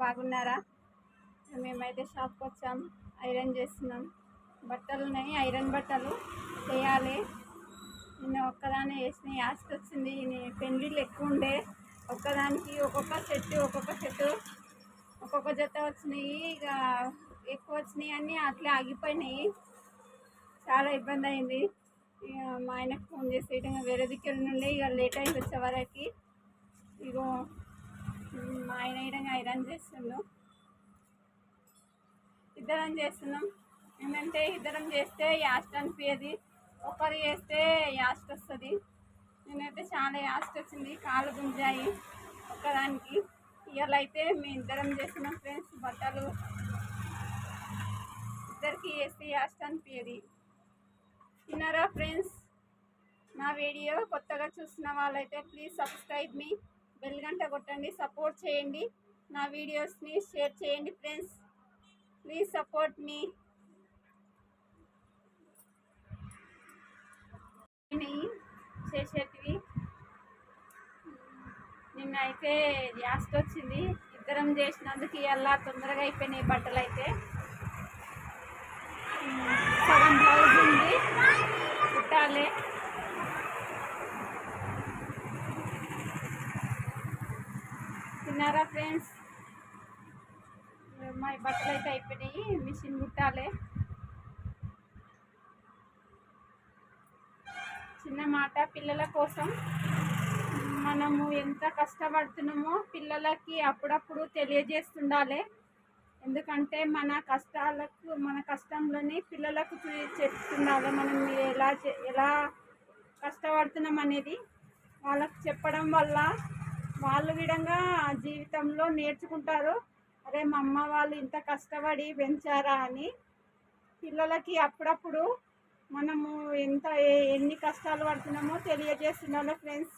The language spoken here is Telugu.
బాగున్నారా? మేమైతే షాప్కి వచ్చాం ఐరన్ చేస్తున్నాం. బట్టలు ఉన్నాయి ఐరన్ బట్టలు చేయాలి నేను ఒక్కదానే వేసిన యాసిడ్ వచ్చింది. నే- ఎక్కువ ఉండే. ఒక్కదానికి ఒక్కొక్క సెట్ ఒక్కొక్క సెట్ ఒక్కొక్క జత వచ్చినాయి. ఇక ఎక్కువ వచ్చినాయి అన్నీ అట్లే ఆగిపోయినాయి. చాలా ఇబ్బంది అయింది. ఇక మా ఆయనకు ఫోన్ చేసి ఇక వేరే దిక్కుల నుండి ఇక లేట్ అయింది వచ్చే వరకు. ఐరన్ చేస్తున్నాం. ఇద్దరం చేస్తున్నాం. ఏంటంటే ఇద్దరం చేస్తే యాస్ట్ అనిపించేది ఒకరు చేస్తే యాస్ట్ వస్తుంది. నేనైతే చాలా యాస్ట్ వచ్చింది. కాలు గుంజాయి ఒక్కదానికి. ఇవాళ అయితే మేము ఇద్దరం చేస్తున్నాం ఫ్రెండ్స్. బట్టలు ఇద్దరికి వేస్తే యాస్ట్ అనిపించేది తిన్నారా ఫ్రెండ్స్? నా వీడియో కొత్తగా చూసిన వాళ్ళైతే ప్లీజ్ సబ్స్క్రైబ్ మీ. బెల్ గంట కొట్టండి. సపోర్ట్ చేయండి. నా వీడియోస్ని షేర్ చేయండి ఫ్రెండ్స్. ప్లీజ్ సపోర్ట్ మీ. చేసేటివి. నిన్న అయితే యాస్ట్ వచ్చింది. ఇద్దరం చేసినందుకు ఇలా తొందరగా అయిపోయినాయి బట్టలు అయితే తిన్నారా ఫ్రెండ్స్? మా బట్టలు అయితే అయిపోయినాయి మిషన్ కుట్టాలి. చిన్న మాట పిల్లల కోసం. మనము ఎంత కష్టపడుతున్నామో పిల్లలకి అప్పుడప్పుడు తెలియజేస్తుండాలి. ఎందుకంటే మన కష్టాలకు మన కష్టంలోని పిల్లలకు చెప్తుండాలి మనం ఎలా చే- ఎలా కష్టపడుతున్నాం అనేది వాళ్ళకు చెప్పడం వల్ల వాళ్ళు విధంగా జీవితంలో నేర్చుకుంటారు. అరే మా అమ్మ వాళ్ళు ఇంత కష్టపడి పెంచారా అని. పిల్లలకి అప్పుడప్పుడు మనము ఎంత ఎన్ని కష్టాలు పడుతున్నామో తెలియజేస్తున్నాను ఫ్రెండ్స్.